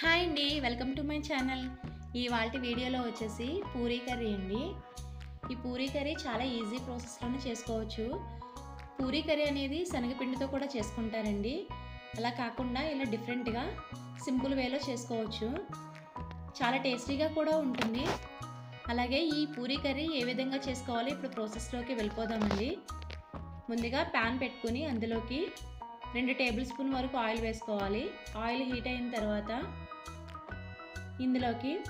Hi అండి welcome to my channel. ఇవాళ వీడియోలో వచ్చేసి పూరీ కర్రీ అండి. ఈ పూరీ కర్రీ చాలా ఈజీ ప్రాసెస్లోనే చేసుకోవచ్చు. పూరీ కర్రీ అనేది శనగపిండితో కూడా చేసుకుంటారండి. అలా కాకుండా ఇలా డిఫరెంట్గా సింపుల్ వేలో చేసుకోవచ్చు. చాలా టేస్టీగా కూడా ఉంటుంది. అలాగే ఈ పూరీ కర్రీ ఏ విధంగా చేసుకోవాలి ఇప్పుడు ప్రాసెస్లోకి వెళ్ళిపోదామండి. ముందుగా ప్యాన్ పెట్టుకుని అందులోకి రెండు టేబుల్ స్పూన్ వరకు ఆయిల్ వేసుకోవాలి. ఆయిల్ హీట్ అయిన తర్వాత ఇందులోకి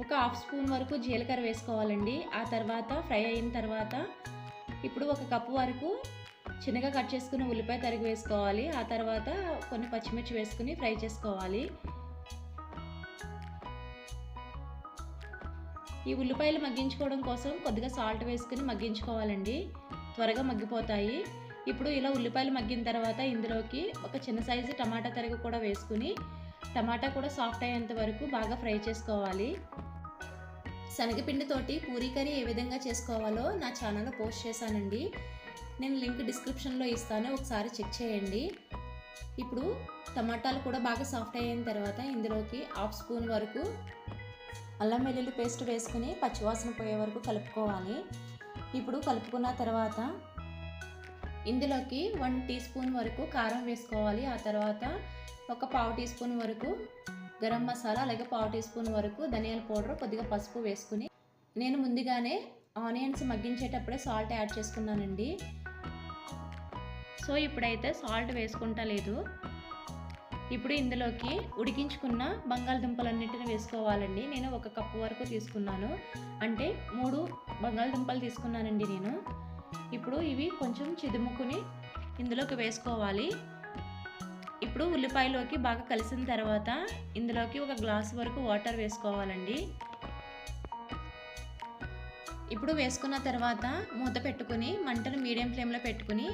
ఒక హాఫ్ స్పూన్ వరకు జీలకర్ర వేసుకోవాలండి. ఆ తర్వాత ఫ్రై అయిన తర్వాత ఇప్పుడు ఒక కప్పు వరకు చిన్నగా కట్ చేసుకుని ఉల్లిపాయ తరిగి వేసుకోవాలి. ఆ తర్వాత కొన్ని పచ్చిమిర్చి వేసుకుని ఫ్రై చేసుకోవాలి. ఈ ఉల్లిపాయలు మగ్గించుకోవడం కోసం కొద్దిగా సాల్ట్ వేసుకుని మగ్గించుకోవాలండి. త్వరగా మగ్గిపోతాయి. ఇప్పుడు ఇలా ఉల్లిపాయలు మగ్గిన తర్వాత ఇందులోకి ఒక చిన్న సైజు టమాటా తరిగి కూడా వేసుకుని టమాటా కూడా సాఫ్ట్ అయ్యేంత వరకు బాగా ఫ్రై చేసుకోవాలి. శనగపిండితోటి పూరీ కర్రీ ఏ విధంగా చేసుకోవాలో నా ఛానల్లో పోస్ట్ చేశానండి. నేను లింక్ డిస్క్రిప్షన్లో ఇస్తాను ఒకసారి చెక్ చేయండి. ఇప్పుడు టమాటాలు కూడా బాగా సాఫ్ట్ అయిన తర్వాత ఇందులోకి హాఫ్ స్పూన్ వరకు అల్లం వెల్లుల్లి పేస్ట్ వేసుకుని పచ్చివాసన పోయే వరకు కలుపుకోవాలి. ఇప్పుడు కలుపుకున్న తర్వాత ఇందులోకి వన్ టీ స్పూన్ వరకు కారం వేసుకోవాలి. ఆ తర్వాత ఒక పావు టీ స్పూన్ వరకు గరం మసాలా అలాగే పావు టీ స్పూన్ వరకు ధనియాల పౌడర్ కొద్దిగా పసుపు వేసుకుని నేను ముందుగానే ఆనియన్స్ మగ్గించేటప్పుడే సాల్ట్ యాడ్ చేసుకున్నానండి. సో ఇప్పుడైతే సాల్ట్ వేసుకుంటా లేదు. ఇప్పుడు ఇందులోకి ఉడికించుకున్న బంగాళదుంపలన్నింటిని వేసుకోవాలండి. నేను ఒక కప్పు వరకు తీసుకున్నాను. అంటే మూడు బంగాళదుంపలు తీసుకున్నానండి నేను. ఇప్పుడు ఇవి కొంచెం చిదుముకుని ఇందులోకి వేసుకోవాలి. ఇప్పుడు ఉల్లిపాయలోకి బాగా కలిసిన తర్వాత ఇందులోకి ఒక గ్లాస్ వరకు వాటర్ వేసుకోవాలండి. ఇప్పుడు వేసుకున్న తర్వాత మూత పెట్టుకుని మంటను మీడియం ఫ్లేమ్లో పెట్టుకుని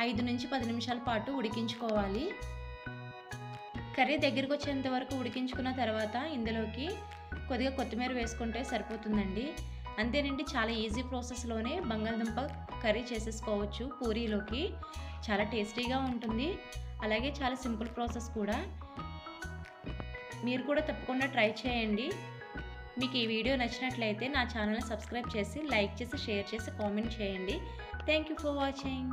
ఐదు నుంచి పది నిమిషాల పాటు ఉడికించుకోవాలి. కర్రీ దగ్గరికి వచ్చేంత వరకు ఉడికించుకున్న తర్వాత ఇందులోకి కొద్దిగా కొత్తిమీర వేసుకుంటే సరిపోతుందండి. అంతేనండి చాలా ఈజీ ప్రాసెస్లోనే బంగాళదుంప కర్రీ చేసేసుకోవచ్చు పూరీలోకి. చాలా టేస్టీగా ఉంటుంది. అలాగే చాలా సింపుల్ ప్రాసెస్ కూడా. మీరు కూడా తప్పకుండా ట్రై చేయండి. మీకు ఈ వీడియో నచ్చినట్లయితే నా ఛానల్ని సబ్స్క్రైబ్ చేసి లైక్ చేసి షేర్ చేసి కామెంట్ చేయండి. Thank you for watching.